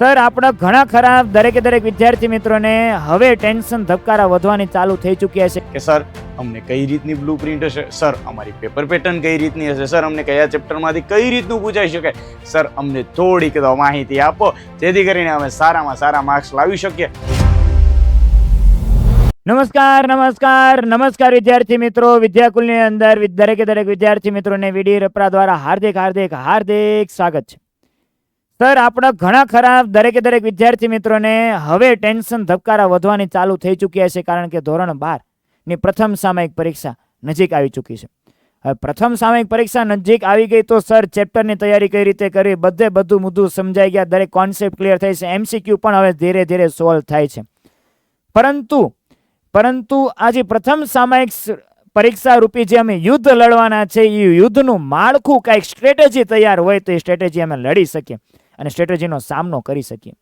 Sir આપણા ઘણા ખરા દરેકે દરેક વિદ્યાર્થી મિત્રોને હવે ટેન્શન ધબકારા વધવાની ચાલુ થઈ ચૂક્યા છે. કે સર અમને કઈ રીતની બ્લુ પ્રિન્ટ હશે? સર અમારી પેપર પેટર્ન કઈ રીતની હશે? સર અમને કયા ચેપ્ટરમાંથી કઈ રીતનું પૂછાઈ શકે? સર અમને થોડીક તો માહિતી આપો જેથી કરીને અમે સારામાં સારા માર્ક્સ લાવી શકીએ. નમસ્કાર નમસ્કાર નમસ્કાર વિદ્યાર્થી મિત્રો. વિદ્યાકુલની અંદર દરેકે દરેક વિદ્યાર્થી મિત્રોને વીડી રપરા દ્વારા હાર્દિક હાર્દિક હાર્દિક સ્વાગત છે. સર, આપણા ઘણા ખરા દરેકે દરેક વિદ્યાર્થી મિત્રોને હવે ટેન્શન ધબકારા વધવાની ચાલુ થઈ ચૂક્યા છે કારણ કે ધોરણ બારની પ્રથમ સામયિક પરીક્ષા નજીક આવી ચૂકી છે. હવે પ્રથમ સામયિક પરીક્ષા નજીક આવી ગઈ તો સર ચેપ્ટરની તૈયારી કઈ રીતે કરવી? બધે બધું મુદ્દું સમજાઈ ગયા, દરેક કોન્સેપ્ટ ક્લિયર થઈ છે. એમસીક્યુ પણ હવે ધીરે ધીરે સોલ્વ થાય છે. પરંતુ પરંતુ આજે પ્રથમ સામયિક પરીક્ષા રૂપી જે અમે યુદ્ધ લડવાના છે એ યુદ્ધનું માળખું કાંઈક સ્ટ્રેટેજી તૈયાર હોય તો એ સ્ટ્રેટેજી અમે લડી શકીએ. અને સ્ટ્રેટેજીનો સામનો કરી શકીએ.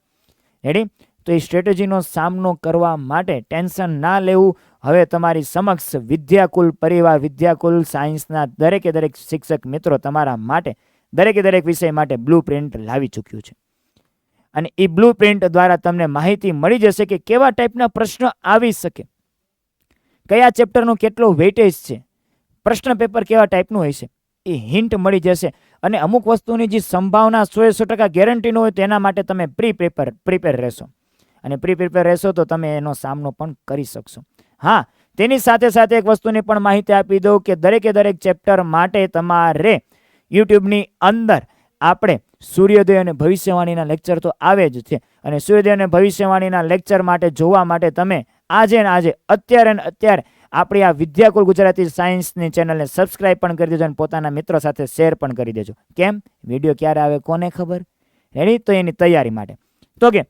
રેડી તો એ સ્ટ્રેટેજીનો સામનો કરવા માટે ટેન્શન ના લેવું. હવે તમારી સમક્ષ વિદ્યાકુલ પરિવાર, વિદ્યાકુલ સાયન્સના દરેકે દરેક શિક્ષક મિત્રો તમારા માટે, દરેકે દરેક વિષય માટે બ્લુ પ્રિન્ટ લાવી ચૂક્યું છે. અને એ બ્લુ પ્રિન્ટ દ્વારા તમને માહિતી મળી જશે કે કેવા ટાઈપના પ્રશ્ન આવી શકે. કયા ચેપ્ટરનું કેટલો વેટેજ છે? પ્રશ્ન પેપર કેવા ટાઈપનું હોય છે એ હિન્ટ મળી જશે. અને અમુક વસ્તુની જે સંભાવના સો સો ટકા ગેરંટીનું હોય તેના માટે તમે પ્રી પ્રિપેર પ્રિપેર રહેશો. અને પ્રી પ્રિપેર રહેશો તો તમે એનો સામનો પણ કરી શકશો. હા, તેની સાથે સાથે એક વસ્તુની પણ માહિતી આપી દઉં કે દરેકે દરેક ચેપ્ટર માટે તમારે યુટ્યુબની અંદર આપણે સૂર્યોદય અને ભવિષ્યવાણીના લેક્ચર તો આવે જ છે. અને સૂર્યોદય અને ભવિષ્યવાણીના લેક્ચર માટે જોવા માટે તમે આજે ને આજે અત્યારે ને અત્યારે આપણી આ વિદ્યાકુલ ગુજરાતી સાયન્સની ચેનલને સબસ્ક્રાઇબ પણ કરી દેજો અને પોતાના મિત્રો સાથે શેર પણ કરી દેજો. કેમ? વીડિયો ક્યારે આવે કોને ખબર? રેડી તો એની તૈયારી માટે. તો કે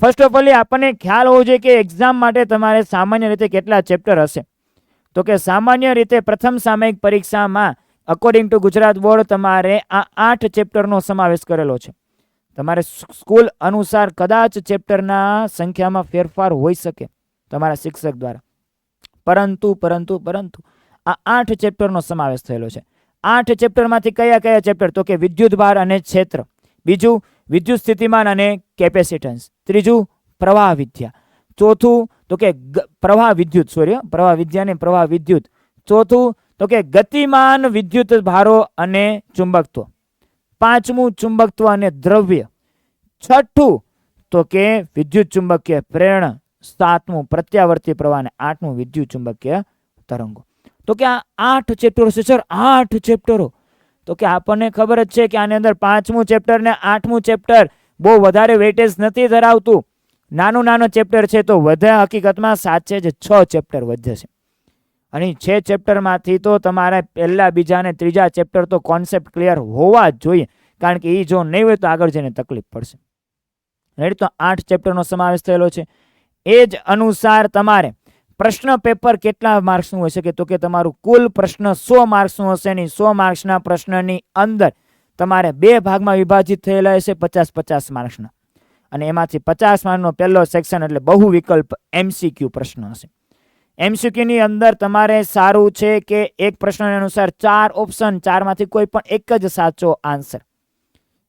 ફર્સ્ટ ઓફ ઓલ આપણને ખ્યાલ હોવો જોઈએ કે એક્ઝામ માટે તમારે સામાન્ય રીતે કેટલા ચેપ્ટર હશે. તો કે સામાન્ય રીતે પ્રથમ સામયિક પરીક્ષામાં અકોર્ડિંગ ટુ ગુજરાત બોર્ડ, તમારે આ આઠ ચેપ્ટરનો સમાવેશ કરેલો છે. તમારે સ્કૂલ અનુસાર કદાચ ચેપ્ટરના સંખ્યામાં ફેરફાર હોઈ શકે તમારા શિક્ષક દ્વારા. પરંતુ પરંતુ પરંતુ આ આઠ ચેપ્ટરનો સમાવેશ થયેલો છે. આઠ ચેપ્ટરમાંથી કયા કયા ચેપ્ટર? તો કે વિદ્યુત ભાર અને ક્ષેત્ર. બીજું, વિદ્યુત સ્થિતિમાન અને કેપેસિટન્સ. ત્રીજું, પ્રવાહ વિદ્યા. ચોથું, તો કે પ્રવાહ વિદ્યુત સોરી પ્રવાહ વિદ્યા ને પ્રવાહ વિદ્યુત. ચોથું, તો કે ગતિમાન વિદ્યુત ભારો અને ચુંબકત્વ. પાંચમું, ચુંબકત્વ અને દ્રવ્ય. છઠ્ઠું, તો કે વિદ્યુત ચુંબકીય પ્રેરણ. સાતમું પ્રત્યાવર્તી પ્રવાહ અને આઠમું વિદ્યુત ચુંબકીય તરંગો. તો કે આ આઠ ચેપ્ટરો છે સર, આઠ ચેપ્ટરો. તો કે આપણને ખબર જ છે કે આની અંદર પાંચમું ચેપ્ટર ને આઠમું ચેપ્ટર બહુ વધારે વેટેજ નથી ધરાવતું. નાનું નાનું ચેપ્ટર છે તો વધે હકીકતમાં સાચે જ છ ચેપ્ટર વધે છે. અને છે ચેપ્ટરમાંથી તો તમારે પહેલાં, બીજા અને ત્રીજા ચેપ્ટર તો કોન્સેપ્ટ ક્લિયર હોવા જ જોઈએ. કારણ કે એ જો નહીં હોય તો આગળ જઈને તકલીફ પડશે. રેડી તો આઠ ચેપ્ટરનો સમાવેશ થયેલો છે. એ જ અનુસાર તમારે પ્રશ્ન પેપર કેટલા માર્ક્સનું હશે કે તો કે તમારું કુલ પ્રશ્ન સો માર્ક્સનું હશે નહીં સો માર્ક્સના પ્રશ્નની અંદર તમારે બે ભાગમાં વિભાજિત થયેલા હશે પચાસ પચાસ માર્ક્સના. અને એમાંથી પચાસ માર્કનો પહેલો સેક્શન એટલે બહુ વિકલ્પ એમસીક્યુ પ્રશ્ન હશે. એમસીક્યુની અંદર તમારે સારું છે કે એક પ્રશ્ન અનુસાર ચાર ઓપ્શન ચારમાંથી કોઈ પણ એક જ સાચો આન્સર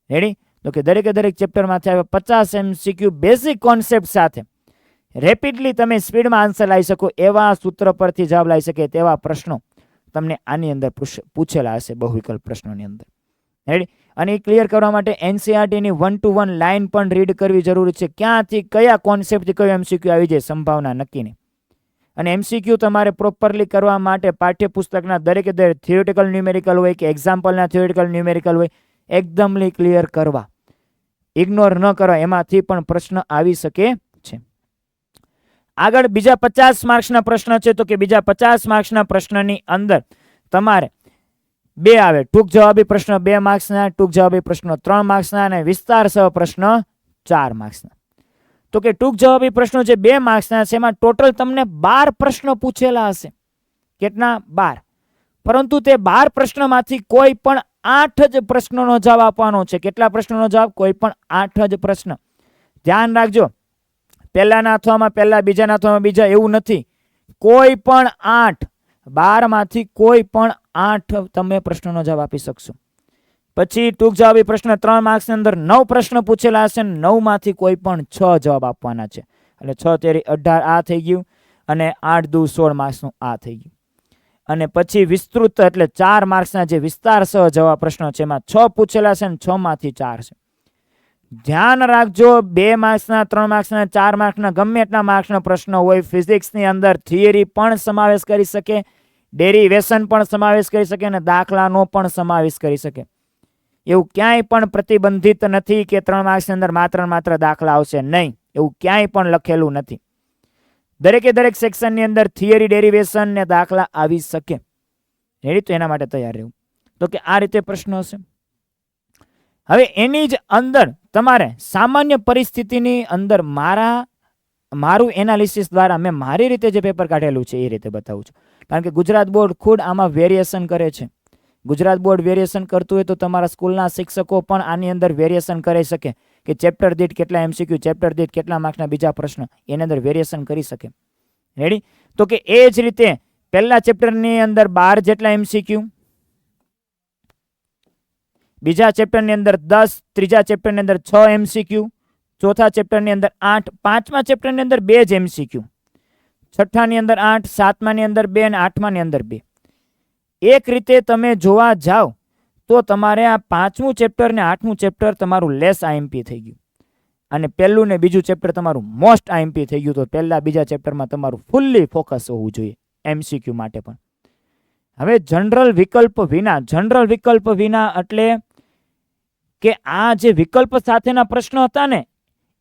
રેડી તો કે દરેકે દરેક ચેપ્ટરમાંથી આવે પચાસ એમસીક્યુ બેઝિક કોન્સેપ્ટ સાથે રેપિડલી તમે સ્પીડમાં આન્સર લાવી શકો, એવા સૂત્ર પરથી જવાબ લાવી શકે તેવા પ્રશ્નો તમને આની અંદર પૂછ- પૂછેલા હશે બહુવિકલ્પ પ્રશ્નોની અંદર. રેડી અને એ ક્લિયર કરવા માટે એનસીઆરટીની વન ટુ વન લાઇન પણ રીડ કરવી જરૂરી છે. ક્યાંથી, કયા કોન્સેપ્ટથી કયો એમસીક્યુ આવી જાય સંભાવના નક્કીની અને એમસીક્યુ તમારે પ્રોપરલી કરવા માટે પાઠ્યપુસ્તકના દરેકે દરેક થિયોરિટિકલ ન્યુમેરિકલ હોય કે એક્ઝામ્પલના થિયોરિટિકલ ન્યુમેરિકલ હોય, એકદમલી ક્લિયર કરવા. ઇગ્નોર ન કરવા એમાંથી પણ પ્રશ્ન આવી શકે આગળ બીજા પચાસ માર્ક્સના પ્રશ્ન છે તો કે બીજા પચાસ માર્ક્સના પ્રશ્નની અંદર તમારે બે આવે. ટૂંક જવાબી પ્રશ્ન બે માર્ક્સના, ટૂંક જવાબી પ્રશ્નો ત્રણ માર્ક્સના અને વિસ્તાર સહ પ્રશ્ન ચાર માર્ક્સના. તો કે ટૂંક જવાબી પ્રશ્નો જે બે માર્ક્સના છે, એમાં ટોટલ તમને બાર પ્રશ્નો પૂછેલા હશે. કેટલા? બાર. પરંતુ તે બાર પ્રશ્નમાંથી કોઈ પણ આઠ જ પ્રશ્નોનો જવાબ આપવાનો છે. કેટલા પ્રશ્નોનો જવાબ? કોઈ પણ આઠ જ પ્રશ્ન. ધ્યાન રાખજો. પહેલાના અથવામાં પહેલાં, બીજાના અથવામાં બીજા, એવું નથી. કોઈ પણ આઠ, બારમાંથી કોઈ પણ આઠ તમે પ્રશ્નનો જવાબ આપી શકશો. પછી ટૂંક જવાબી પ્રશ્ન ત્રણ માર્ક્સની અંદર નવ પ્રશ્ન પૂછેલા હશે નવમાંથી કોઈ પણ છ જવાબ આપવાના છે. એટલે છ તેરી અઢાર આ થઈ ગયું અને આઠ દુ સોળ માર્ક્સનું આ થઈ ગયું. અને પછી વિસ્તૃત એટલે ચાર માર્ક્સના જે વિસ્તાર સહ જવાબ પ્રશ્નો છે, એમાં છ પૂછેલા છે ને છમાંથી ચાર છે. ધ્યાન રાખજો, બે માર્ક્સના, ત્રણ માર્ક્સના, ચાર માર્ક્સના, ગમે એટલા માર્ક્સનો પ્રશ્નો હોય, ફિઝિક્સની અંદર થિયરી પણ સમાવેશ કરી શકે, ડેરિવેશન પણ સમાવેશ કરી શકે અને દાખલાનો પણ સમાવેશ કરી શકે. એવું ક્યાંય પણ પ્રતિબંધિત નથી કે ત્રણ માર્ક્સની અંદર માત્ર માત્ર દાખલા આવશે નહીં, એવું ક્યાંય પણ લખેલું નથી. દરેકે દરેક સેક્શનની અંદર થિયરી, ડેરિવેશન ને દાખલા આવી શકે. રેડી? તો એના માટે તૈયાર રહેવું. તો કે આ રીતે પ્રશ્નો હશે. હવે એની જ અંદર તમારે સામાન્ય પરિસ્થિતિની અંદર મારા, મારું એનાલિસિસ દ્વારા મેં મારી રીતે જે પેપર કાઢેલું છે એ રીતે બતાવું છું. કારણ કે ગુજરાત બોર્ડ ખુદ આમાં વેરિએશન કરે છે. ગુજરાત બોર્ડ વેરિએશન કરતું હોય તો તમારા સ્કૂલના શિક્ષકો પણ આની અંદર વેરિએશન કરી શકે કે ચેપ્ટર દીઠ કેટલા એમસીક્યુ ચેપ્ટર દીઠ કેટલા માર્ક્સના બીજા પ્રશ્ન એની અંદર વેરિએશન કરી શકે. રેડી તો કે એ જ રીતે પહેલા ચેપ્ટરની અંદર બાર જેટલા એમસીક્યુ બીજા ચેપ્ટરની અંદર દસ, ત્રીજા ચેપ્ટરની અંદર છ એમસીક્યુ ચોથા ચેપ્ટરની અંદર આઠ, પાંચમા ચેપ્ટરની અંદર બે જ એમસીક્યુ છઠ્ઠાની અંદર આઠ, સાતમાની અંદર બે અને આઠમાની અંદર બે. એક રીતે તમે જોવા જાઓ, તો તમારે આ પાંચમું ચેપ્ટર ને આઠમું ચેપ્ટર તમારું લેસ આઈએમપી થઈ ગયું. અને પહેલું ને બીજું ચેપ્ટર તમારું મોસ્ટ આઈએમપી થઈ ગયું, તો પહેલાં બીજા ચેપ્ટરમાં તમારું ફૂલ્લી ફોકસ હોવું જોઈએ એમસીક્યુ માટે પણ. હવે જનરલ વિકલ્પ વિના જનરલ વિકલ્પ વિના એટલે કે આ જે વિકલ્પ સાથેના પ્રશ્નો હતા ને,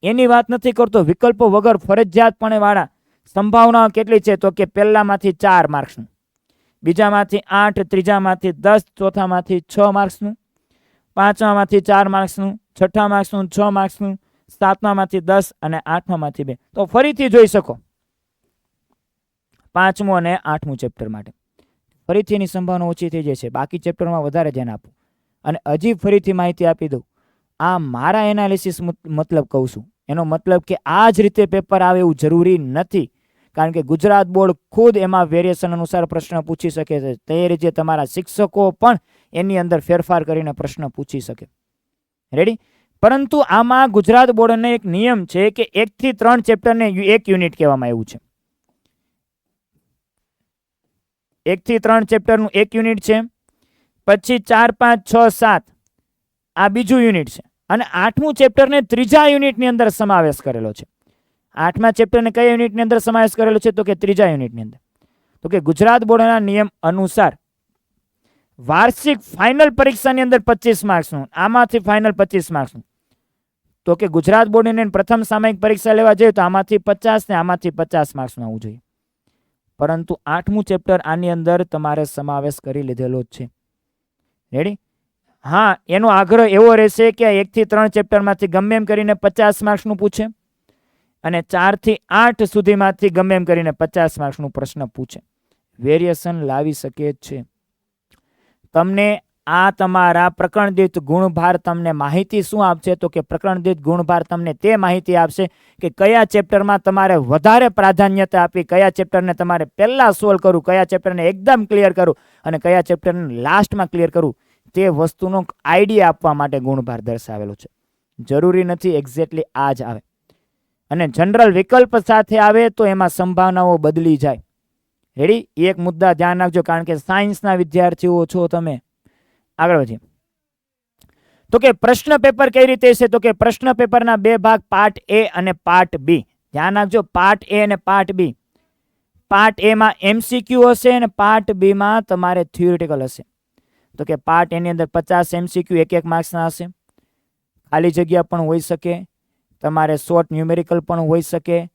એની વાત નથી કરતો. વિકલ્પો વગર ફરજિયાતપણે વાળા સંભાવનાઓ કેટલી છે? તો કે પહેલામાંથી ચાર માર્ક્સનું, બીજામાંથી આઠ, ત્રીજામાંથી દસ, ચોથામાંથી છ માર્ક્સનું પાંચમામાંથી ચાર માર્ક્સનું છઠ્ઠા માર્ક્સનું છ માર્ક્સનું સાતમામાંથી દસ અને આઠમામાંથી બે. તો ફરીથી જોઈ શકો. પાંચમું અને આઠમું ચેપ્ટર માટે. ફરીથી એની સંભાવના ઓછી થઈ જશે બાકી ચેપ્ટરમાં વધારે ધ્યાન આપવું અને હજી ફરીથી માહિતી આપી દઉં. આ મારા એનાલિસિસ મતલબ કહું છું. એનો મતલબ કે આ જ રીતે પેપર આવે એવું જરૂરી નથી. કારણ કે ગુજરાત બોર્ડ ખુદ એમાં વેરિએશન અનુસાર પ્રશ્ન પૂછી શકે છે. તે રીતે તમારા શિક્ષકો પણ એની અંદર ફેરફાર કરીને પ્રશ્ન પૂછી શકે. રેડી પરંતુ આમાં ગુજરાત બોર્ડનો એક નિયમ છે કે એકથી ત્રણ ચેપ્ટરને એક યુનિટ કહેવામાં આવ્યું છે. એકથી ત્રણ ચેપ્ટરનું એક યુનિટ છે. પછી ચાર, પાંચ, છ, સાત. આ બીજું યુનિટ છે. અને આઠમું ચેપ્ટરને ત્રીજા યુનિટની અંદર સમાવેશ કરેલો છે. આઠમા ચેપ્ટરને કયા યુનિટની અંદર સમાવેશ કરેલો છે? તો કે ત્રીજા યુનિટની અંદર. તો કે ગુજરાત બોર્ડના નિયમ અનુસાર વાર્ષિક ફાઇનલ પરીક્ષાની અંદર પચીસ માર્ક્સનું. આમાંથી ફાઇનલ પચીસ માર્ક્સનું. તો કે ગુજરાત બોર્ડની પ્રથમ સામયિક પરીક્ષા લેવા જઈએ તો આમાંથી પચાસ ને આમાંથી પચાસ માર્ક્સનું આવવું જોઈએ. પરંતુ આઠમું ચેપ્ટર આની અંદર તમારે સમાવેશ કરી લીધેલો જ છે. રેડી હા, એનો આગ્રહ એવો રહેશે કે એકથી ત્રણ ચેપ્ટરમાંથી ગમે એમ કરીને પચાસ માર્ક્સનું પૂછે અને ચારથી આઠ સુધીમાંથી ગમે એમ કરીને પચાસ માર્ક્સનું પ્રશ્ન પૂછે. વેરિએશન લાવી શકે છે. તમને આ તમારા પ્રકરણ ગુણભાર તમને માહિતી શું આપશે? તો કે પ્રકરણ ગુણભાર તમને તે માહિતી આપશે કે કયા ચેપ્ટરમાં તમારે વધારે પ્રાધાન્યતા આપી, કયા ચેપ્ટરને તમારે પહેલાં સોલ્વ કરવું, કયા ચેપ્ટરને એકદમ ક્લિયર કરવું અને કયા ચેપ્ટરને લાસ્ટમાં ક્લિયર કરવું. તે વસ્તુનો આઈડિયા આપવા માટે ગુણભાર દર્શાવેલો છે. જરૂરી નથી એક્ઝેક્ટલી આ જ આવે. અને જનરલ વિકલ્પ સાથે આવે તો એમાં સંભાવનાઓ બદલી જાય. રેડી એક મુદ્દા ધ્યાન રાખજો કારણ કે સાયન્સના વિદ્યાર્થીઓ છો તમે. આગળ વધીએ. તો કે પ્રશ્ન પેપર કઈ રીતે છે? તો કે પ્રશ્ન પેપરના બે ભાગ પાર્ટ એ અને પાર્ટ બી ધ્યાન રાખજો પાર્ટ એ અને પાર્ટ બી પાર્ટ એમાં એમસીક્યુ હશે અને પાર્ટ બીમાં તમારે થિયોરિટિકલ હશે. તો કે પાર્ટ એની અંદર પચાસ એમસીક્યુ એક એક માર્ક્સના હશે. ખાલી જગ્યા પણ હોઈ શકે. તમારે શોર્ટ ન્યુમેરિકલ પણ હોઈ શકે.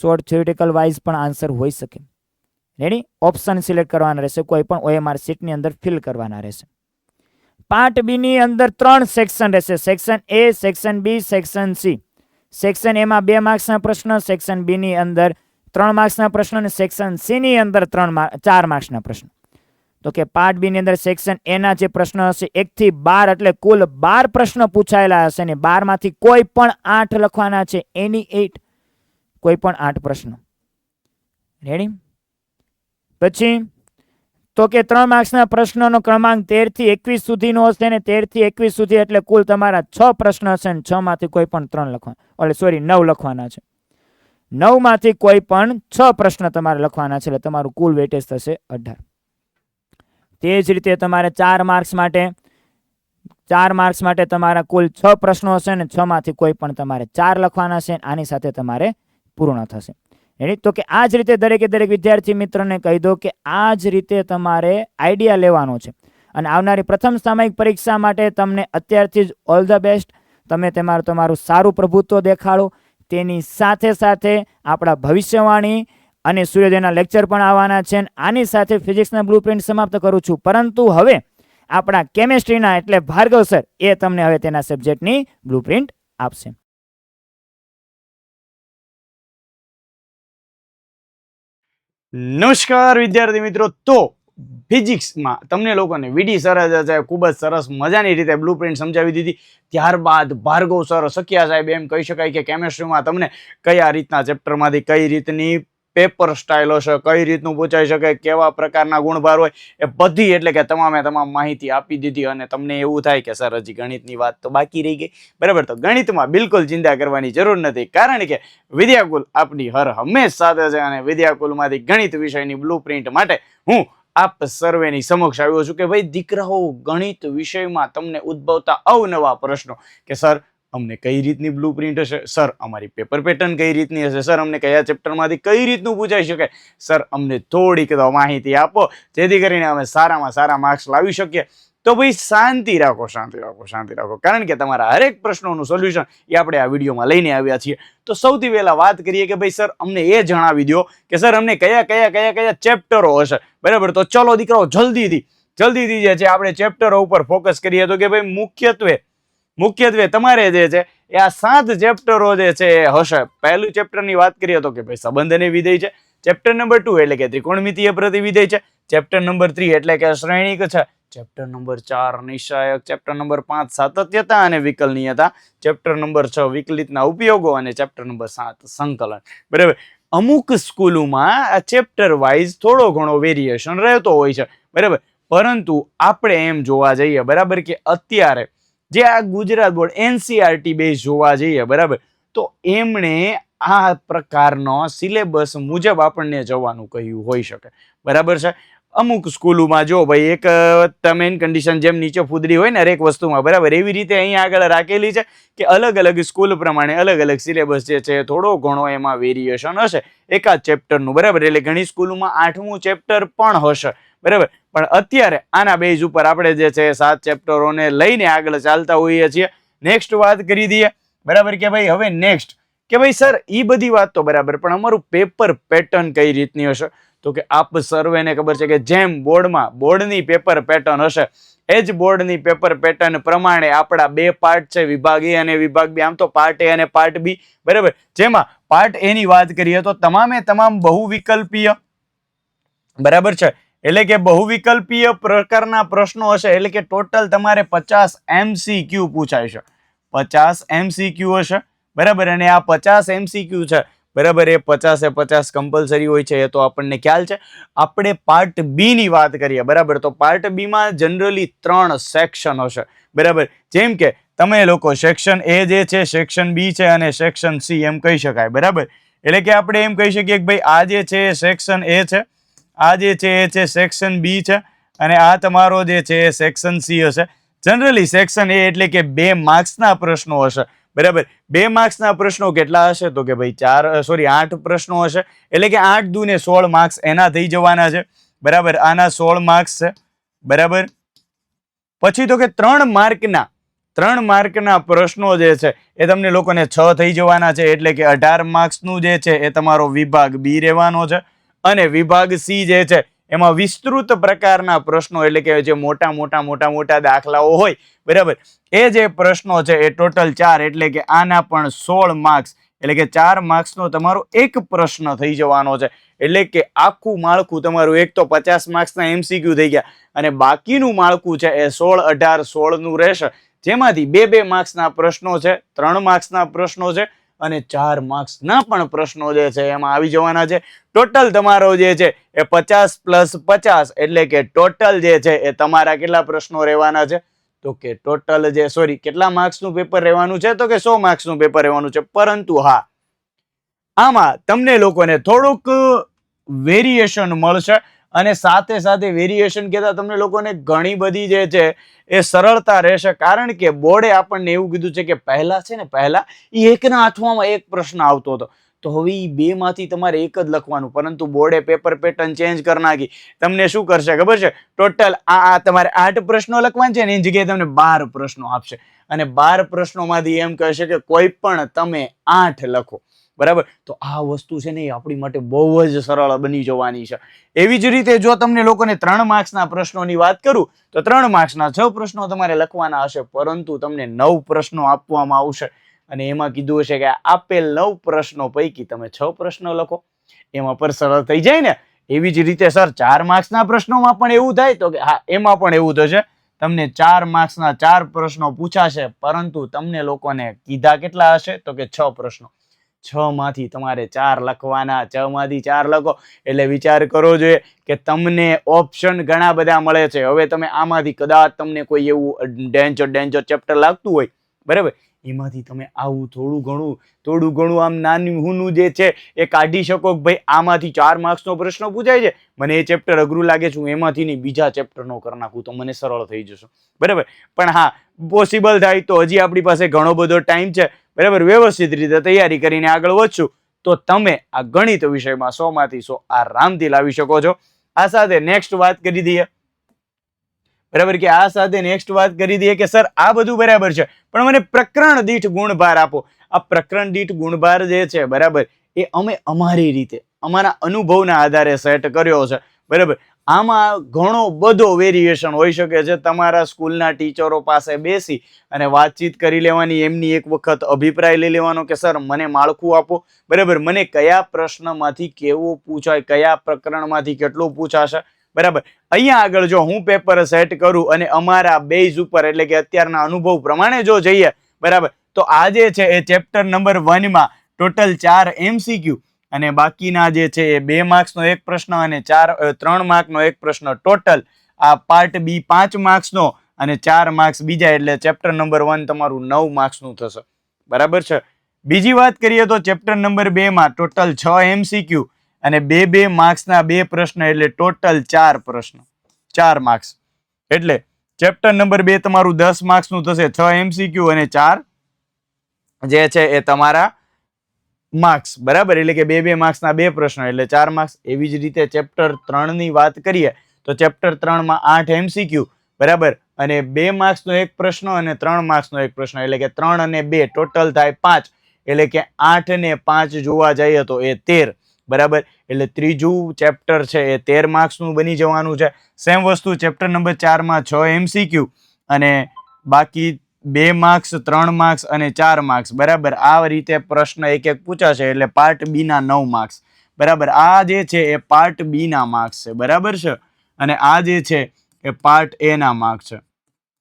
શોર્ટ થિયોરિટિકલ વાઇઝ પણ આન્સર હોઈ શકે. રેડી ઓપ્શન સિલેક્ટ કરવાના રહેશે. કોઈ પણ ઓએમઆર સીટની અંદર ફિલ કરવાના રહેશે. પાર્ટ બીની અંદર ત્રણ સેક્શન રહેશે. Section A section B section C section એમાં બે માર્ક્સના પ્રશ્ન સેક્શન બીની અંદર ત્રણ માર્ક્સના પ્રશ્ન અને સેક્શન સી ની અંદર ત્રણ ચાર માર્ક્સના પ્રશ્ન. તો કે પાર્ટ બી ની અંદર સેક્શન એના જે પ્રશ્ન હશે, એકથી બાર એટલે કુલ બાર પ્રશ્ન પૂછાયેલા હશે ને બારમાંથી કોઈ પણ આઠ લખવાના છે, એની એટ કોઈ પણ આઠ પ્રશ્ન. રેડી પછી, તો કે ત્રણ માર્ક્સના પ્રશ્નોનો ક્રમાંક તેરથી એકવીસ સુધીનો હશે ને તેરથી એકવીસ સુધી એટલે કુલ તમારા છ પ્રશ્ન હશે ને છ માંથી કોઈ પણ ત્રણ લખવા એટલે સોરી નવ લખવાના છે. નવમાંથી કોઈ પણ છ પ્રશ્ન તમારે લખવાના છે, એટલે તમારું કુલ વેટેજ થશે અઢાર. તે જ રીતે તમારે ચાર માર્ક્સ માટે, ચાર માર્ક્સ માટે તમારા કુલ છ પ્રશ્નો હશે ને છમાંથી કોઈ પણ તમારે ચાર લખવાના છે આની સાથે તમારે પૂર્ણ થશે. એની તો કે આ જ રીતે દરેકે દરેક વિદ્યાર્થી મિત્રને કહી દો કે આ જ રીતે તમારે આઈડિયા લેવાનો છે. અને આવનારી પ્રથમ સામયિક પરીક્ષા માટે તમને અત્યારથી જ ઓલ ધ બેસ્ટ તમે તમારું તમારું સારું પ્રભુત્વ દેખાડો. તેની સાથે સાથે આપણા ભવિષ્યવાણી અને સૂર્યોદયના લેક્ચર પણ આવવાના છે આની સાથે ફિઝિક્સના બ્લુપ્રિન્ટ સમાપ્ત કરું છું. પરંતુ હવે આપણા કેમેસ્ટ્રીના એટલે ભાર્ગવ સર એ તમને હવે તેના સબ્જેક્ટની બ્લુપ્રિન્ટ આપશે. નમસ્કાર વિદ્યાર્થી મિત્રો. તો ફિઝિક્સમાં તમને લોકોને વીડી સરસ છે ખૂબ જ સરસ મજાની રીતે બ્લુ પ્રિન્ટ સમજાવી દીધી. ત્યારબાદ ભાર્ગવ સર સખિયા સાહેબ એમ કહી શકાય કે કેમેસ્ટ્રીમાં તમને કયા રીતના ચેપ્ટરમાંથી કઈ રીતની પેપર સ્ટાઇલો છે, કઈ રીતનું પૂછાઈ શકે, કેવા પ્રકારના ગુણભાર હોય, એ બધી એટલે કે તમામે તમામ માહિતી આપી દીધી અને તમને એવું થાય કે, સર, હજી ગણિતની વાત તો બાકી રહી ગઈ. બરાબર? તો ગણિતમાં બિલકુલ ચિંતા કરવાની જરૂર નથી, કારણ કે વિદ્યાકુલ આપની હર હંમેશ સાથે છે અને વિદ્યાકુલમાંથી ગણિત વિષયની બ્લુ માટે હું આપ સર્વેની સમક્ષ આવ્યો છું કે, ભાઈ, દીકરાઓ ગણિત વિષયમાં તમને ઉદ્ભવતા અવનવા પ્રશ્નો કે, સર અમને કઈ રીતની બ્લુ પ્રિન્ટ હશે? સર અમારી પેપર પેટર્ન કઈ રીતની હશે? સર અમને કયા ચેપ્ટરમાંથી કઈ રીતનું પૂછાઈ શકે સર અમને થોડીક તો માહિતી આપો, જેથી કરીને અમે સારામાં સારા માર્ક્સ લાવી શકીએ. તો ભાઈ, શાંતિ રાખો શાંતિ રાખો શાંતિ રાખો. કારણ કે તમારા હરેક પ્રશ્નોનું સોલ્યુશન એ આપણે આ વિડીયોમાં લઈને આવ્યા છીએ. તો સૌથી પહેલા વાત કરીએ કે ભાઈ સર અમને એ જણાવી દો કે સર અમને કયા કયા કયા કયા ચેપ્ટરો હશે? બરાબર? તો ચલો દીકરાઓ, જલ્દીથી જલ્દીથી જે છે, આપણે ચેપ્ટરો ઉપર ફોકસ કરીએ તો કે ભાઈ, મુખ્યત્વે મુખ્યત્વે તમારે જે છે એ આ સાત ચેપ્ટરો જે છે એ હશે. પહેલું ચેપ્ટરની વાત કરીએ તો કે ભાઈ સંબંધ અને વિધેય છે. ચેપ્ટર નંબર ટુ એટલે કે ત્રિકોણમિતીય પ્રતિવિધેય છે. ચેપ્ટર નંબર થ્રી એટલે કે શ્રેણીક છે. ચેપ્ટર નંબર ચાર નિશાયક ચેપ્ટર નંબર પાંચ સાતત્યતા અને વિકલનીયતા. ચેપ્ટર નંબર છ વિકલિતના ઉપયોગો અને ચેપ્ટર નંબર સાત સંકલન. બરાબર? અમુક સ્કૂલોમાં આ ચેપ્ટર વાઇઝ થોડો ઘણો વેરિએશન રહેતો હોય છે. બરાબર? પરંતુ આપણે એમ જોવા જઈએ બરાબર કે અત્યારે જે આ ગુજરાત બોર્ડ એનસીઆરટી બેઝ જોવા જઈએ, બરાબર? તો એમણે આ પ્રકારનો સિલેબસ મુજબ આપણને જવાનું કહ્યું હોઈ શકે. બરાબર છે? અમુક સ્કૂલોમાં જો ભાઈ એક તમે કન્ડિશન જેમ નીચે ફૂદરી હોય ને હરેક વસ્તુમાં, બરાબર? એવી રીતે અહીંયા આગળ રાખેલી છે કે અલગ અલગ સ્કૂલ પ્રમાણે અલગ અલગ સિલેબસ જે છે, થોડો ઘણો એમાં વેરિએશન હશે. એકાદ ચેપ્ટરનું બરાબર? એટલે ઘણી સ્કૂલોમાં આઠમું ચેપ્ટર પણ હશે. બરાબર? પણ અત્યારે આના બેઝ ઉપર આપણે જે છે સાત ચેપ્ટરોને લઈને આગળ ચાલતા હોઈએ છીએ. નેક્સ્ટ વાત કરી દઈએ. બરાબર કે ભાઈ? હવે નેક્સ્ટ કે ભાઈ સર એ બધી વાત તો બરાબર, પણ અમારું પેપર પેટર્ન કઈ રીતની હશે? તો કે આપ સર્વેને ખબર છે કે જેમ બોર્ડમાં બોર્ડની પેપર પેટર્ન હશે, એ જ બોર્ડની પેપર પેટર્ન પ્રમાણે આપણા બે પાર્ટ છે, વિભાગ એ અને વિભાગ બી. આમ તો પાર્ટ એ અને પાર્ટ બી બરાબર? જેમાં પાર્ટ એની વાત કરીએ તો તમામે તમામ બહુવિકલ્પીય બરાબર છે? એટલે કે બહુવિકલ્પીય પ્રકારના પ્રશ્નો હશે, એટલે કે ટોટલ તમારે પચાસ એમસીક્યુ પૂછાય છે. પચાસ એમસીક્યુ હશે, બરાબર? અને આ પચાસ એમસીક્યુ છે, બરાબર? એ પચાસે પચાસ કમ્પલસરી હોય છે, એ તો આપણને ખ્યાલ છે. આપણે પાર્ટ બીની વાત કરીએ, બરાબર? તો પાર્ટ બીમાં જનરલી ત્રણ સેક્શન હશે, બરાબર? જેમ કે તમે લોકો સેક્શન એ જે છે સેક્શન બી છે અને સેક્શન સી એમ કહી શકાય, બરાબર? એટલે કે આપણે એમ કહી શકીએ કે ભાઈ આ જે છે સેક્શન એ છે આ જે છે, એ છે સેક્શન બી છે અને આ તમારો જે છે, એ સેક્શન સી હશે. જનરલી સેક્શન એ એટલે કે બે માર્ક્સના પ્રશ્નો હશે. બરાબર? બે માર્ક્સના પ્રશ્નો કેટલા હશે? તો કે ભાઈ ચાર સોરી આઠ પ્રશ્નો હશે. એટલે કે આઠ દુને સોળ માર્ક્સ એના થઈ જવાના છે. બરાબર? આના સોળ માર્ક્સ છે. બરાબર? પછી તો કે ત્રણ માર્કના ત્રણ માર્કના પ્રશ્નો જે છે, એ તમને લોકોને છ થઈ જવાના છે. એટલે કે અઢાર માર્ક્સનું જે છે, એ તમારો વિભાગ બી રહેવાનો છે. અને વિભાગ સી જે છે, એમાં વિસ્તૃત પ્રકારના પ્રશ્નો એટલે કે જે મોટા મોટા મોટા મોટા દાખલાઓ હોય, બરાબર? એ જે પ્રશ્નો છે એ ટોટલ ચાર, એટલે કે આના પણ સોળ માર્ક્સ, એટલે કે ચાર માર્ક્સનો તમારો એક પ્રશ્ન થઈ જવાનો છે. એટલે કે આખું માળખું તમારું એક તો પચાસ માર્ક્સના એમસીક્યુ થઈ ગયા, અને બાકીનું માળખું છે એ સોળ, અઢાર, સોળનું રહેશે. જેમાંથી બે બે માર્ક્સના પ્રશ્નો છે, ત્રણ માર્ક્સના પ્રશ્નો છે અને ચાર માર્ક્સના પણ પ્રશ્નો જે છે એમાં આવી જવાના છે. ટોટલ તમારો જે છે એ પચાસ પ્લસ પચાસ એટલે કે ટોટલ જે છે એ તમારા કેટલા પ્રશ્નો રહેવાના છે? તો કે ટોટલ જે સોરી કેટલા માર્ક્સનું પેપર રહેવાનું છે? તો કે સો માર્ક્સનું પેપર રહેવાનું છે. પરંતુ હા, આમાં તમને લોકોને થોડુંક વેરિએશન મળશે અને સાથે સાથે વેરિએશન કહેતા તમને લોકોને ઘણી બધી જે છે એ સરળતા રહેશે. કારણ કે બોર્ડે આપણને એવું કીધું છે કે પહેલા છે ને પહેલા એ એકના હાથમાં એક પ્રશ્ન આવતો હતો. તો હવે એ બે માંથી તમારે એક જ લખવાનું. પરંતુ બોર્ડે પેપર પેટર્ન ચેન્જ કરી નાખી. તમને શું કરશે ખબર છે? ટોટલ આ આ તમારે આઠ પ્રશ્નો લખવાના છે ને એની જગ્યાએ તમને બાર પ્રશ્નો આપશે. અને બાર પ્રશ્નોમાંથી એમ કહેશે કે કોઈ પણ તમે આઠ લખો. બરાબર? તો આ વસ્તુ છે ને એ આપણી માટે બહુ જ સરળ બની જવાની છે. એવી જ રીતે જો તમને લોકોને ત્રણ માર્ક્સના પ્રશ્નોની વાત કરું, તો ત્રણ માર્ક્સના છ પ્રશ્નો તમારે લખવાના હશે, પરંતુ તમને નવ પ્રશ્નો આપવામાં આવશે. અને એમાં કીધું હશે કે આપેલ નવ પ્રશ્નો પૈકી તમે છ પ્રશ્નો લખો. એમાં પર સરળ થઈ જાય ને, એવી જ રીતે સર ચાર માર્ક્સના પ્રશ્નોમાં પણ એવું થાય તો કે હા, એમાં પણ એવું થશે. તમને ચાર માર્ક્સના ચાર પ્રશ્નો પૂછાશે, પરંતુ તમને લોકોને કીધા કેટલા હશે તો કે છ પ્રશ્નો. છ માંથી તમારે ચાર લખવાના છ માંથી ચાર લખો. એટલે વિચાર કરવો જોઈએ કે તમને ઓપ્શન ઘણા બધા મળે છે. હવે તમે આમાંથી કદાચ તમને કોઈ એવું ડેન્જર ડેન્જર ચેપ્ટર લાગતું હોય, બરાબર? એમાંથી તમે આવું થોડું ઘણું થોડું ઘણું આમ નાનું હુનું જે છે એ કાઢી શકો કે ભાઈ આમાંથી ચાર માર્ક્સનો પ્રશ્ન પૂછાય છે. મને એ ચેપ્ટર અઘરું લાગે છે, હું એમાંથી નહીં બીજા ચેપ્ટરનો કરી નાખું તો મને સરળ થઈ જશે. બરાબર? પણ હા પોસિબલ થાય તો હજી આપણી પાસે ઘણો બધો ટાઈમ છે. બરાબર, વ્યવસ્થિત રીતે તૈયારી કરીને આગળ વધશું. તો તમે આ ગણિત વિષયમાં સો માંથી સો આરામથી લાવી શકો છો. આ સાથે નેક્સ્ટ વાત કરી દઈએ. બરાબર કે આ સાથે નેક્સ્ટ વાત કરી દઈએ કે, સર, આ બધું બરાબર છે, પણ મને પ્રકરણ દીઠ ગુણભાર આપો. આ પ્રકરણ દીઠ ગુણભાર જે છે, બરાબર, એ અમે અમારી રીતે, અમારા અનુભવના આધારે સેટ કર્યો છે. બરાબર? આમાં ઘણો બધો વેરિએશન હોઈ શકે છે. તમારા સ્કૂલના ટીચરો પાસે બેસી અને વાતચીત કરી લેવાની, એમની એક વખત અભિપ્રાય લઈ લેવાનો કે, સર, મને માળખું આપો. બરાબર, મને કયા પ્રશ્નમાંથી કેવો પૂછાય, કયા પ્રકરણમાંથી કેટલું પૂછાશે? બરાબર. અહીંયા આગળ જો હું પેપર સેટ કરું અને અમારા બેઝ ઉપર, એટલે કે અત્યારના અનુભવ પ્રમાણે જો જઈએ, બરાબર, તો આજે છે એ ચેપ્ટર નંબર વનમાં ટોટલ ચાર એમસીક્યુ અને બાકીના જે છે એ બે માર્ક્સનો એક પ્રશ્ન અને ચાર ત્રણ માર્કનો એક પ્રશ્ન ટોટલ. આ પાર્ટ બી પાંચ માર્ક્સનો અને ચાર માર્ક્સ બીજા એટલે ચેપ્ટર નંબર વન તમારું નવ માર્ક્સનું થશે. બરાબર છે? બીજી વાત કરીએ તો ચેપ્ટર નંબર બેમાં ટોટલ છ એમસીક્યુ અને બે બે માર્ક્સના બે પ્રશ્ન એટલે ટોટલ ચાર પ્રશ્ન. ચાર માર્ક્સ. એટલે ચેપ્ટર નંબર બે તમારું દસ માર્ક્સનું થશે, છ એમસીક્યુ અને ચાર જે છે એ તમારા માર્ક્સ બરાબર? એટલે કે બે બે માર્ક્સના બે પ્રશ્નો. એટલે ચાર માર્ક્સ એવી જ રીતે ચેપ્ટર ત્રણની વાત કરીએ, તો ચેપ્ટર ત્રણમાં આઠ એમસીક્યુ બરાબર? અને બે માર્ક્સનો એક પ્રશ્ન અને ત્રણ માર્ક્સનો એક પ્રશ્ન. એટલે કે ત્રણ અને બે ટોટલ થાય પાંચ. એટલે કે આઠ ને પાંચ જોવા જઈએ તો એ તેર, બરાબર? એટલે ત્રીજું ચેપ્ટર છે એ તેર માર્ક્સનું બની જવાનું છે. સેમ વસ્તુ ચેપ્ટર નંબર ચારમાં છ એમસીક્યુ અને બાકી બે માર્ક્સ ત્રણ માર્ક્સ અને ચાર માર્ક્સ બરાબર? આ રીતે પ્રશ્ન એક એક પૂછાશે એટલે પાર્ટ બી ના નવ માર્ક્સ બરાબર? આ જે છે એ પાર્ટ બી ના માર્ક્સ છે. બરાબર છે? અને આ જે છે એ પાર્ટ એ ના માર્ક્સ છે.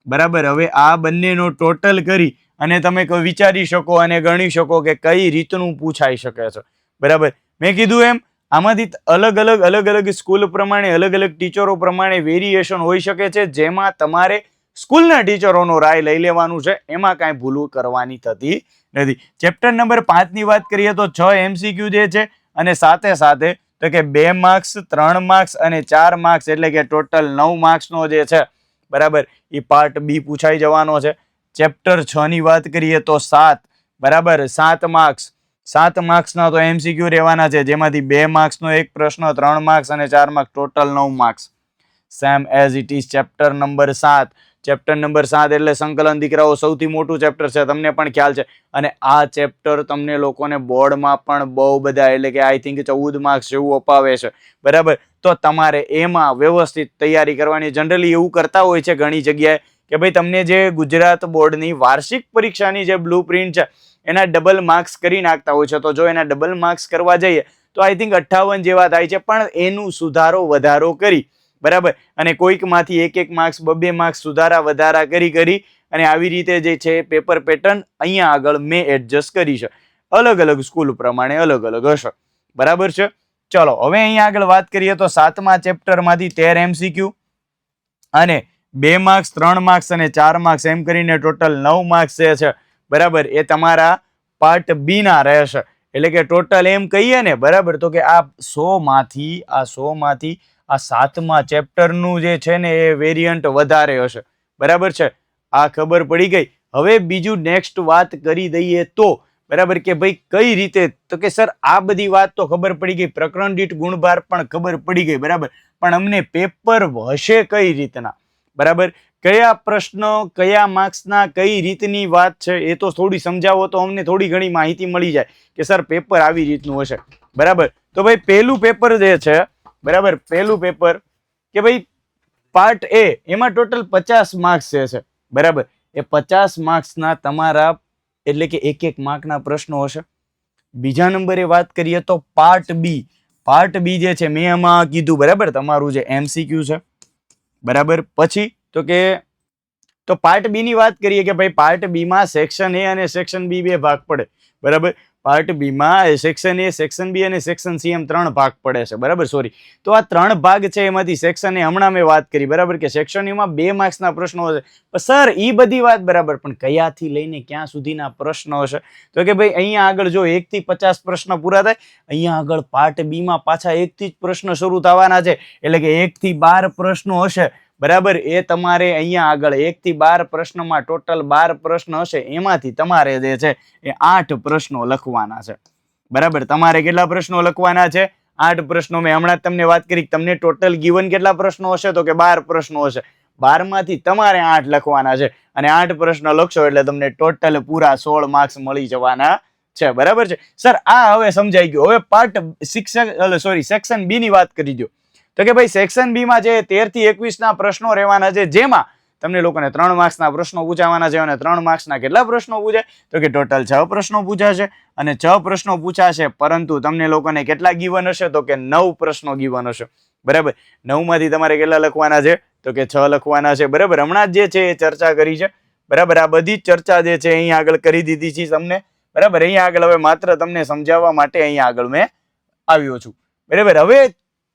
બરાબર? હવે આ બંનેનો ટોટલ કરી અને તમે વિચારી શકો અને ગણી શકો કે કઈ રીતનું પૂછાઈ શકે છે. બરાબર? મેં કીધું એમ, આમાંથી અલગ અલગ અલગ અલગ સ્કૂલ પ્રમાણે, અલગ અલગ ટીચરો પ્રમાણે વેરિએશન હોઈ શકે છે, જેમાં તમારે સ્કૂલના ટીચરોનો રાય લઈ લેવાનું છે. એમાં કાંઈ ભૂલું કરવાની થતી નથી. ચેપ્ટર નંબર પાંચની વાત કરીએ તો છ એમસીક્યુ જે છે અને સાથે સાથે તો કે બે માર્ક્સ, ત્રણ માર્ક્સ અને ચાર માર્ક્સ એટલે કે ટોટલ નવ માર્ક્સનો જે છે, બરાબર, એ પાર્ટ બી પૂછાઈ જવાનો છે. ચેપ્ટર છની વાત કરીએ તો સાત, બરાબર, સાત માર્ક્સ. સાત માર્ક્સના તો એમસીક્યુ રહેવાના છે, જેમાંથી બે માર્ક્સનો એક પ્રશ્ન, ત્રણ માર્ક્સ અને ચાર માર્ક્સ, ટોટલ નવ marks. Same as it is chapter number સાત. ચેપ્ટર નંબર સાત એટલે સંકલન દીકરાઓ સૌથી મોટું ચેપ્ટર છે, તમને પણ ખ્યાલ છે. અને આ ચેપ્ટર તમને લોકોને બોર્ડમાં પણ બહુ બધા એટલે કે આઈ થિંક ચૌદ માર્ક્સ જેવું અપાવે છે. બરાબર? તો તમારે એમાં વ્યવસ્થિત તૈયારી કરવાની. જનરલી એવું કરતા હોય છે ઘણી જગ્યાએ કે ભાઈ તમને જે ગુજરાત બોર્ડની વાર્ષિક પરીક્ષાની જે બ્લુ પ્રિન્ટ છે, એના ડબલ માર્ક્સ કરી નાખતા હોય છે. તો જો એના ડબલ માર્ક્સ કરવા જઈએ, તો આઈ થિંક અઠ્ઠાવન જેવા થાય છે. પણ એનું સુધારો વધારો કરી. બરાબર? અને કોઈકમાંથી એક એક માર્ક્સ બબે માર્ક્સ સુધારા, વધારા કરી કરી અને આવી રીતે જે છે પેપર પેટર્ન અહીંયા આગળ મેં એડજસ્ટ કરી છે. અલગ અલગ સ્કૂલ પ્રમાણે અલગ અલગ હશે. બરાબર છે? ચલો, હવે અહીંયા આગળ વાત કરીએ તો સાતમા ચેપ્ટરમાંથી તેર એમસીક્યુ અને બે માર્ક્સ ત્રણ માર્ક્સ અને ચાર માર્ક્સ એમ કરીને ટોટલ નવ માર્ક્સ જે છે, બરાબર, એ તમારા પાર્ટ બી ના રહેશે. એટલે કે ટોટલ એમ કહીએ ને, બરાબર, તો કે આ સો માંથી, આ સો માંથી આ સાતમા ચેપ્ટરનું જે છે ને એ વેરિયન્ટ વધારે હશે. બરાબર છે? આ ખબર પડી ગઈ. હવે બીજું નેક્સ્ટ વાત કરી દઈએ તો, બરાબર કે ભાઈ કઈ રીતે, તો કે સર આ બધી વાત તો ખબર પડી ગઈ પ્રકરણ દીઠ ગુણભાર પણ ખબર પડી ગઈ, બરાબર? પણ અમને પેપર હશે કઈ રીતના? બરાબર? કયા પ્રશ્નો, કયા માર્ક્સના કઈ રીતની વાત છે, એ તો થોડી સમજાવો તો અમને થોડી ઘણી માહિતી મળી જાય કે સર પેપર આવી રીતનું હશે. બરાબર? તો ભાઈ પહેલું પેપર જે છે બરાબર? પહેલું પેપર કે ભાઈ પાર્ટ એ એમાં ટોટલ પચાસ માર્ક્સ જે છે. બરાબર? એ પચાસ માર્ક્સના તમારા એટલે કે એક એક માર્કના પ્રશ્નો હશે. બીજા નંબરે વાત કરીએ તો પાર્ટ બી પાર્ટ બી જે છે, મેં એમાં કીધું, બરાબર? તમારું જે એમસીક્યુ છે. બરાબર? પછી તો કે, તો પાર્ટ બીની વાત કરીએ કે ભાઈ પાર્ટ બીમાં સેક્શન એ અને સેક્શન બી બે ભાગ પડે. બરાબર? પાર્ટ બીમાં સેક્શન એ સેક્શન બી અને સેક્શન સી એમ ત્રણ ભાગ પડે છે. બરાબર? સોરી તો આ ત્રણ ભાગ છે એમાંથી સેક્શન એ હમણાં મેં વાત કરી. બરાબર? કે સેક્શન એમાં બે માર્ક્સના પ્રશ્નો હશે સર એ બધી વાત બરાબર, પણ કયાથી લઈને ક્યાં સુધીના પ્રશ્નો હશે તો કે ભાઈ, અહીંયા આગળ જો એકથી પચાસ પ્રશ્ન પૂરા થાય, અહીંયા આગળ પાર્ટ બીમાં પાછા એકથી જ પ્રશ્ન શરૂ થવાના છે. એટલે કે એકથી બાર પ્રશ્નો હશે. બરાબર? એ તમારે અહીંયા આગળ એકથી બાર પ્રશ્નમાં ટોટલ બાર પ્રશ્ન હશે. એમાંથી તમારે જે છે એ આઠ પ્રશ્નો લખવાના છે. બરાબર? તમારે કેટલા પ્રશ્નો લખવાના છે? આઠ પ્રશ્નો. મેં હમણાં જ તમને વાત કરી તમને ટોટલ ગીવન કેટલા પ્રશ્નો હશે? તો કે બાર પ્રશ્નો હશે. બારમાંથી તમારે આઠ લખવાના છે. અને આઠ પ્રશ્ન લખશો એટલે તમને ટોટલ પૂરા સોળ માર્ક્સ મળી જવાના છે. બરાબર છે? સર, આ હવે સમજાઈ ગયું. હવે પાર્ટ શિક્ષક સોરી સેક્શન બી ની વાત કરી દો તો કે ભાઈ સેક્શન બી માં જે તેરથી એકવીસ ના પ્રશ્નો રહેવાના છે, જેમાં તમને લોકોને ત્રણ માર્ક્સના પ્રશ્નો પૂછાવાના છે અને ત્રણ માર્ક્સના કેટલા પ્રશ્નો પૂછાય તો કે ટોટલ છ પ્રશ્નો પૂછાશે અને છ પ્રશ્નો પૂછાશે, પરંતુ તમને લોકોને કેટલા ગીવન હશે? તો કે નવ પ્રશ્નો ગીવન હશે. બરાબર? નવમાંથી તમારે કેટલા લખવાના છે? તો કે છ લખવાના છે. બરાબર? હમણાં જ જે છે એ ચર્ચા કરી છે. બરાબર? આ બધી જ ચર્ચા જે છે અહીંયા આગળ કરી દીધી છે તમને. બરાબર? અહીંયા આગળ હવે માત્ર તમને સમજાવવા માટે અહીંયા આગળ મેં આવ્યો છું. બરાબર? હવે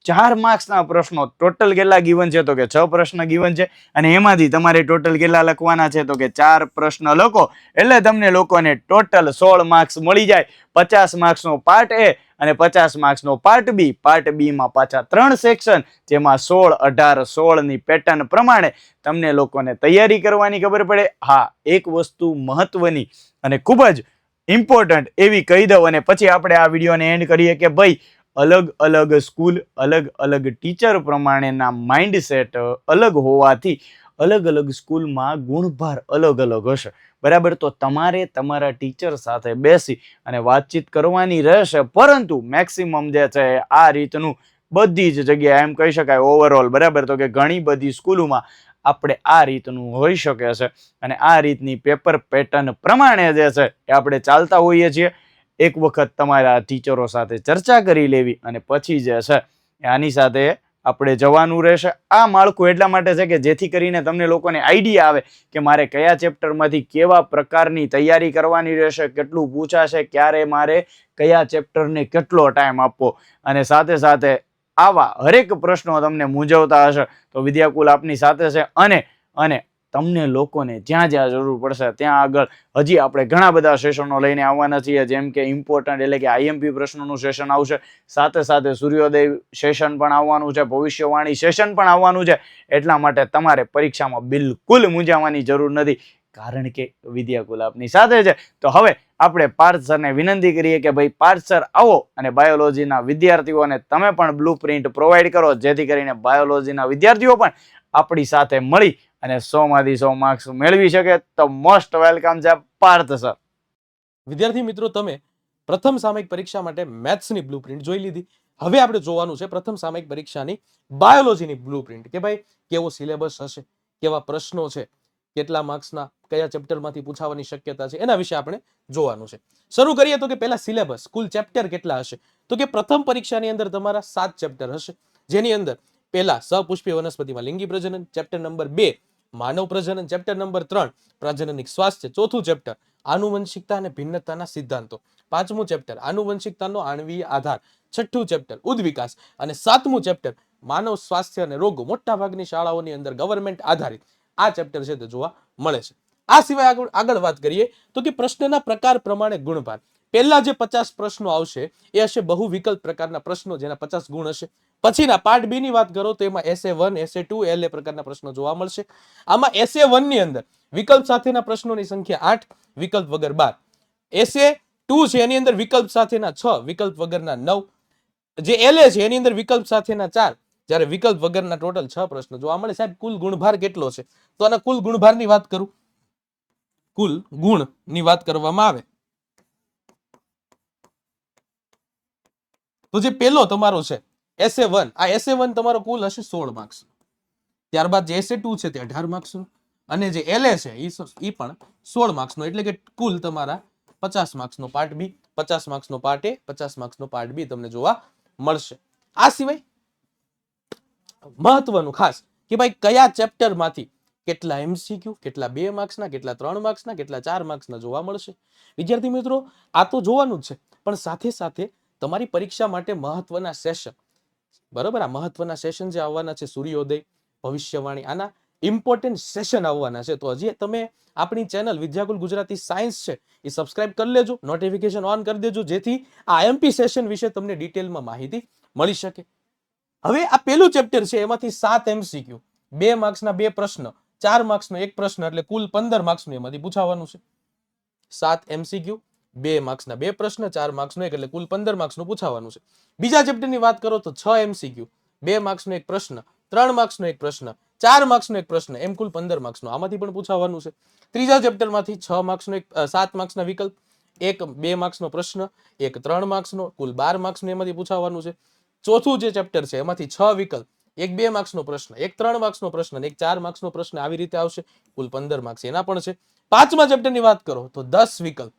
ચાર માર્ક્સના પ્રશ્નો. ટોટલ કેટલા ગીવન છે તો કે છ પ્રશ્ન ગીવન છે. અને એમાંથી તમારે ટોટલ કેટલા લખવાના છે તો કે ચાર પ્રશ્ન લખો. એટલે તમને લોકોને ટોટલ સોળ માર્ક્સ મળી જાય. પચાસ માર્ક્સનો પાર્ટ એ અને પચાસ માર્ક્સનો પાર્ટ બી પાર્ટ બીમાં પાછા ત્રણ સેક્શન જેમાં સોળ, અઢાર સોળની પેટર્ન પ્રમાણે તમને લોકોને તૈયારી કરવાની ખબર પડે. હા, એક વસ્તુ મહત્વની અને ખૂબ જ ઇમ્પોર્ટન્ટ એવી કહી દઉં અને પછી આપણે આ વિડીયોને એન્ડ કરીએ કે ભાઈ અલગ અલગ સ્કૂલ, અલગ અલગ ટીચર પ્રમાણેના માઇન્ડસેટ અલગ હોવાથી અલગ અલગ સ્કૂલમાં ગુણભાર અલગ અલગ હશે. બરાબર? તો તમારે તમારા ટીચર સાથે બેસી અને વાતચીત કરવાની રહેશે. પરંતુ મેક્સિમમ જે છે આ રીતનું બધી જ જગ્યાએ એમ કહી શકાય ઓવરઓલ બરાબર? તો કે ઘણી બધી સ્કૂલોમાં આપણે આ રીતનું હોઈ શકે છે. અને આ રીતની પેપર પેટર્ન પ્રમાણે જે છે એ આપણે ચાલતા હોઈએ છીએ. એક વખત તમારા ટીચરો સાથે ચર્ચા કરી લેવી અને પછી જે છે, આની સાથે આપણે જવાનું રહેશે. આ માળખું એટલા માટે છે કે જેથી કરીને તમને લોકોને આઈડિયા આવે કે મારે કયા ચેપ્ટરમાંથી કેવા પ્રકારની તૈયારી કરવાની રહેશે, કેટલું પૂછાશે, ક્યારે મારે કયા ચેપ્ટરને કેટલો ટાઈમ આપવો. અને સાથે સાથે આવા હરેક પ્રશ્નો તમને મૂંઝવતા હશે. તો વિદ્યાકુલ આપની સાથે છે અને અને તમને લોકોને જ્યાં જ્યાં જરૂર પડશે ત્યાં આગળ હજી આપણે ઘણા બધા સેશનો લઈને આવવાના છીએ, જેમ કે ઇમ્પોર્ટન્ટ એટલે કે આઈએમપી પ્રશ્નોનું સેશન આવશે, સાથે સાથે સૂર્યોદય સેશન પણ આવવાનું છે, ભવિષ્યવાણી સેશન પણ આવવાનું છે, એટલા માટે તમારે પરીક્ષામાં બિલકુલ મૂંઝાવાની જરૂર નથી, કારણ કે વિદ્યાકુલ આપની સાથે છે. તો હવે આપણે પાર્થ સરને વિનંતી કરીએ કે ભાઈ, પાર્થ સર, આવો અને બાયોલોજીના વિદ્યાર્થીઓને તમે પણ બ્લુ પ્રિન્ટ પ્રોવાઈડ કરો, જેથી કરીને બાયોલોજીના વિદ્યાર્થીઓ પણ આપણી સાથે મળી અને સો માંથી સો માર્ક્સ મેળવી શકે તો મોસ્ટ વેલકમ છે પાર્થ સર વિદ્યાર્થી મિત્રો, તમે પ્રથમ સામયિક પરીક્ષા માટે મેથ્સની બ્લુ પ્રિન્ટ જોઈ લીધી. હવે આપણે જોવાનું છે પ્રથમ સામયિક પરીક્ષાની બાયોલોજીની બ્લુ પ્રિન્ટ કે ભાઈ કેવો સિલેબસ હશે, કેવા પ્રશ્નો છે, કેટલા માર્ક્સના કયા ચેપ્ટરમાંથી પૂછાવાની શક્યતા છે, એના વિશે આપણે જોવાનું છે. શરૂ કરીએ તો કે પહેલા સિલેબસ કુલ ચેપ્ટર કેટલા હશે? તો કે પ્રથમ પરીક્ષાની અંદર તમારા સાત ચેપ્ટર હશે. જેની અંદર પહેલા સપુષ્પી વનસ્પતિમાં લિંગી પ્રજનન ચેપ્ટર નંબર બે માનવ પ્રજનન ચેપ્ટર નંબર ત્રણ, પ્રજનનિક સ્વાસ્થ્ય, ચોથું ચેપ્ટર આનુવંશિકતા અને ભિન્નતાના સિદ્ધાંતો. પાંચમું ચેપ્ટર આનુવંશિકતાનો આણવીય આધાર. છઠ્ઠું ચેપ્ટર ઉદ્વિકાસ. અને સાતમું ચેપ્ટર માનવ સ્વાસ્થ્ય અને રોગો. મોટા ભાગની શાળાઓની અંદર ગવર્મેન્ટ આધારિત આ ચેપ્ટર છે તે જોવા મળે છે. આ સિવાય આગળ આગળ વાત કરીએ તો કે પ્રશ્નના પ્રકાર પ્રમાણે ગુણભાર. પહેલા જે પચાસ પ્રશ્નો આવશે, એ હશે બહુ વિકલ્પ પ્રકારના પ્રશ્નો, જેના પચાસ ગુણ હશે. પછીના પાર્ટ બી ની વાત કરો તો એમાં SA one SA two L A પ્રકારના પ્રશ્નો જોવા મળશે. આમાં એસએ વનની અંદર વિકલ્પ સાથેના પ્રશ્નોની સંખ્યા આઠ, વિકલ્પ વગર બાર. એસએ ટુ છે, એની અંદર વિકલ્પ સાથેના છ, વિકલ્પ વગરના નવ. જે એલ છે, એની અંદર વિકલ્પ સાથેના ચાર. જ્યારે વિકલ્પ વગરના ટોટલ છ પ્રશ્નો જોવા મળે. સાહેબ, કુલ ગુણભાર કેટલો છે? તો આના કુલ ગુણભારની વાત કરું. કુલ ગુણની વાત કરવામાં આવે. તો જે પેલો તમારો છે એસે વન આ એસે વન તમારો કુલ હશે સોળ માર્ક્સ ત્યારબાદ જે એસે ટુ છે તે અઢાર માર્ક્સ અને જે એલએ છે એ પણ સોળ માર્ક્સનો એટલે કે કુલ તમારા પચાસ માર્ક્સનો પાર્ટ બી પચાસ માર્ક્સનો પાર્ટ એ પચાસ માર્ક્સનો પાર્ટ બી તમને જોવા મળશે. આ સિવાય મહત્વનું ખાસ કે ભાઈ કયા ચેપ્ટરમાંથી કેટલા એમસીક્યુ કેટલા બે માર્ક્સના કેટલા ત્રણ માર્ક્સના કેટલા ચાર માર્ક્સના જોવા મળશે? વિદ્યાર્થી મિત્રો, આ તો જોવાનું જ છે. પણ સાથે સાથે તમારી પરીક્ષા માટે મહત્વના સેશન બરોબર? આ મહત્વના સેશન જે આવવાના છે, સૂર્યોદય, ભવિષ્યવાણી, આના ઇમ્પોર્ટન્ટ સેશન આવવાના છે. તો હજી તમે આપણી ચેનલ વિદ્યાકુલ ગુજરાતી સાયન્સ છે, એ સબસ્ક્રાઇબ કરી લેજો નોટિફિકેશન ઓન કરી દેજો, જેથી આ એમપી સેશન વિશે તમને ડિટેલમાં માહિતી મળી શકે. હવે આ પેલું ચેપ્ટર છે, એમાંથી સાત એમસીક્યુ બે માર્ક્સના બે પ્રશ્ન, ચાર માર્ક્સનો એક પ્રશ્ન, એટલે કુલ પંદર માર્ક્સનું એમાંથી પૂછાવાનું છે. સાત એમસીક્યુ બે માર્ક્સના બે પ્રશ્ન ચાર માર્ક્સનો એક એટલે કુલ પંદર માર્ક્સનું પૂછાવાનું છે બીજા ચેપ્ટરની વાત કરો તો છ એમસીક્યુ બે માર્ક્સનો એક પ્રશ્ન ત્રણ માર્ક્સનો એક પ્રશ્ન ચાર માર્ક્સનો એક પ્રશ્ન એમ કુલ પંદર માર્ક્સનો આમાંથી પણ પૂછાવાનું છે ત્રીજા ચેપ્ટરમાંથી છ માર્ક્સનો એક સાત માર્ક્સના વિકલ્પ એક બે માર્ક્સનો પ્રશ્ન એક ત્રણ માર્ક્સનો કુલ બાર માર્ક્સનો એમાંથી પૂછાવાનું છે ચોથું જે ચેપ્ટર છે એમાંથી છ વિકલ્પ એક બે માર્ક્સનો પ્રશ્ન એક ત્રણ માર્ક્સનો પ્રશ્ન એક ચાર માર્ક્સનો પ્રશ્ન આવી રીતે આવશે કુલ પંદર માર્ક્સ એના પણ છે પાંચમા ચેપ્ટરની વાત કરો તો દસ વિકલ્પ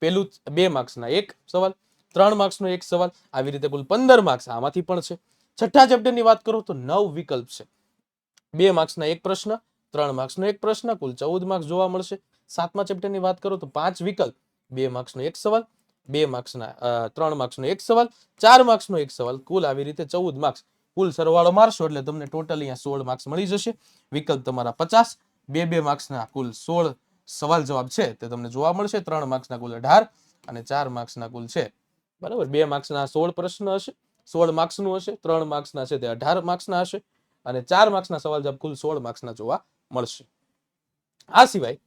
પેલું બે માર્ક્સના એક સવાલ, ત્રણ માર્ક્સનો એક સવાલ, આવી રીતે કુલ પંદર માર્ક્સ આમાંથી પણ છે. છઠ્ઠા ચેપ્ટરની વાત કરો તો નવ વિકલ્પ છે. બે માર્ક્સના એક પ્રશ્ન, ત્રણ માર્ક્સનો એક પ્રશ્ન, કુલ ચૌદ માર્ક્સ જોવા મળશે. સાતમા ચેપ્ટરની વાત કરો તો પાંચ વિકલ્પ. બે માર્ક્સનો એક સવાલ, બે માર્ક્સના ત્રણ માર્ક્સનો એક સવાલ, ચાર માર્ક્સનો એક સવાલ, કુલ આવી રીતે ચૌદ માર્ક્સ. કુલ સરવાળો મારશો એટલે તમને ટોટલ અહીંયા સોળ માર્ક્સ મળી જશે. વિકલ્પ તમારા પચાસ, બે બે માર્ક્સના કુલ સોળ સવાલ જવાબ છે તે તમને જોવા મળશે. ત્રણ માર્ક્સના કુલ અઢાર અને ચાર માર્ક્સના કુલ છે. બરાબર? બે માર્ક્સના સોળ પ્રશ્ન હશે. સોળ માર્ક્સનું હશે, ત્રણ માર્ક્સના છે તે અઢાર માર્ક્સના હશે અને ચાર માર્ક્સના સવાલ જવાબ કુલ સોળ માર્ક્સના જોવા મળશે. આ સિવાય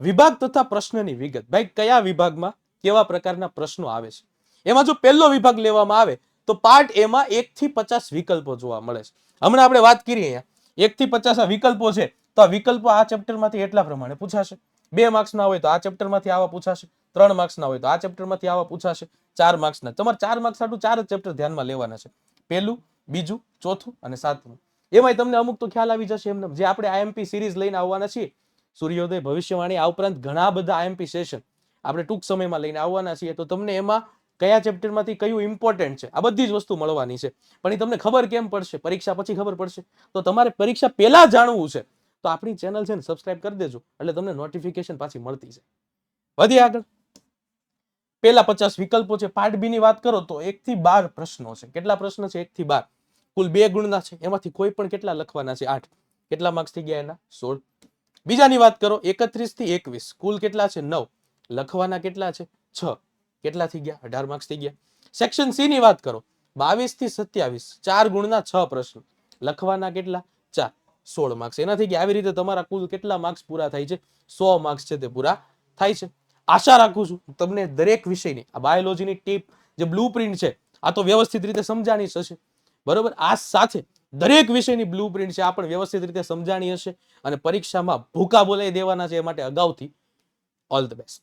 વિભાગ તથા પ્રશ્નની વિગત. ભાઈ, કયા વિભાગમાં કેવા પ્રકારના પ્રશ્નો આવે છે? એમાં જો પહેલો વિભાગ લેવામાં આવે તો પાર્ટ એમાં એક થી પચાસ વિકલ્પો જોવા મળે છે. હમણાં આપણે વાત કરીએ અહીંયા. એક થી પચાસ આ વિકલ્પો છે. તો આ વિકલ્પો આ ચેપ્ટરમાંથી એટલા પ્રમાણે પૂછાશે. બે માર્ક્સના હોય તો આ ચેપ્ટરમાંથી આવા પૂછાશે, ત્રણ માર્ક્સના હોય તો આ ચેપ્ટરમાંથી આવા પૂછાશે, ચાર માર્ક્સના તમારે ચાર માર્ક્સ આટલું ચાર જ ચેપ્ટર ધ્યાનમાં લેવાના છે. પહેલું, બીજું, ચોથું અને સાતમું. એમાંય તમને અમુક તો ખ્યાલ આવી જશે એમને. જે આપણે આઈએમપી સિરીઝ લઈને આવવાના છીએ, સૂર્યોદય, ભવિષ્યવાણી, આ ઉપરાંત ઘણા બધા આઈએમપી સેશન આપણે ટૂંક સમયમાં લઈને આવવાના છીએ. તો તમને એમાં કયા ચેપ્ટરમાંથી કયું ઇમ્પોર્ટન્ટ છે, આ બધી જ વસ્તુ મળવાની છે. પણ એ તમને ખબર કેમ પડશે? પરીક્ષા પછી ખબર પડશે. તો તમારે પરીક્ષા પહેલા જાણવું છે. તો આપણી ચેનલ છે ને સબસ્ક્રાઇબ કરી દેજો, એટલે તમને નોટિફિકેશન પાછી મળતી છે વધી આગળ. પેલા પચાસ વિકલ્પો છે. પાર્ટ બી ની વાત કરો તો એક થી બાર પ્રશ્નો છે. કેટલા પ્રશ્ન છે? એક થી બાર. કુલ બે ગુણના છે. એમાંથી કોઈ પણ કેટલા લખવાના છે? આઠ. કેટલા માર્ક્સ થઈ ગયા એના? સોળ. બીજાની વાત કરો. એકત્રીસથી એકવીસ. કુલ કેટલા છે? નવ. લખવાના કેટલા છે? છ. કેટલા થઈ ગયા? અઢાર માર્ક્સ થઈ ગયા. સેક્શન સી ની વાત કરો. બાવીસથી સત્યાવીસ. ચાર ગુણના છ પ્રશ્ન. લખવાના કેટલા? ચાર. સોળ માર્ક્સ એના થઈ ગયા આવી રીતે તમારા કુલ કેટલા માર્ક્સ પૂરા થાય છે? સો માર્ક્સ છે તે પૂરા થાય છે. આશા રાખું છું તમને દરેક વિષયની, આ બાયોલોજીની ટીપ જે બ્લુ છે, આ તો વ્યવસ્થિત રીતે સમજાણી હશે. બરોબર? આ સાથે દરેક વિષયની બ્લુ છે, આ પણ વ્યવસ્થિત રીતે સમજાણી હશે અને પરીક્ષામાં ભૂકા બોલાઈ દેવાના છે એ માટે અગાઉથી. All the best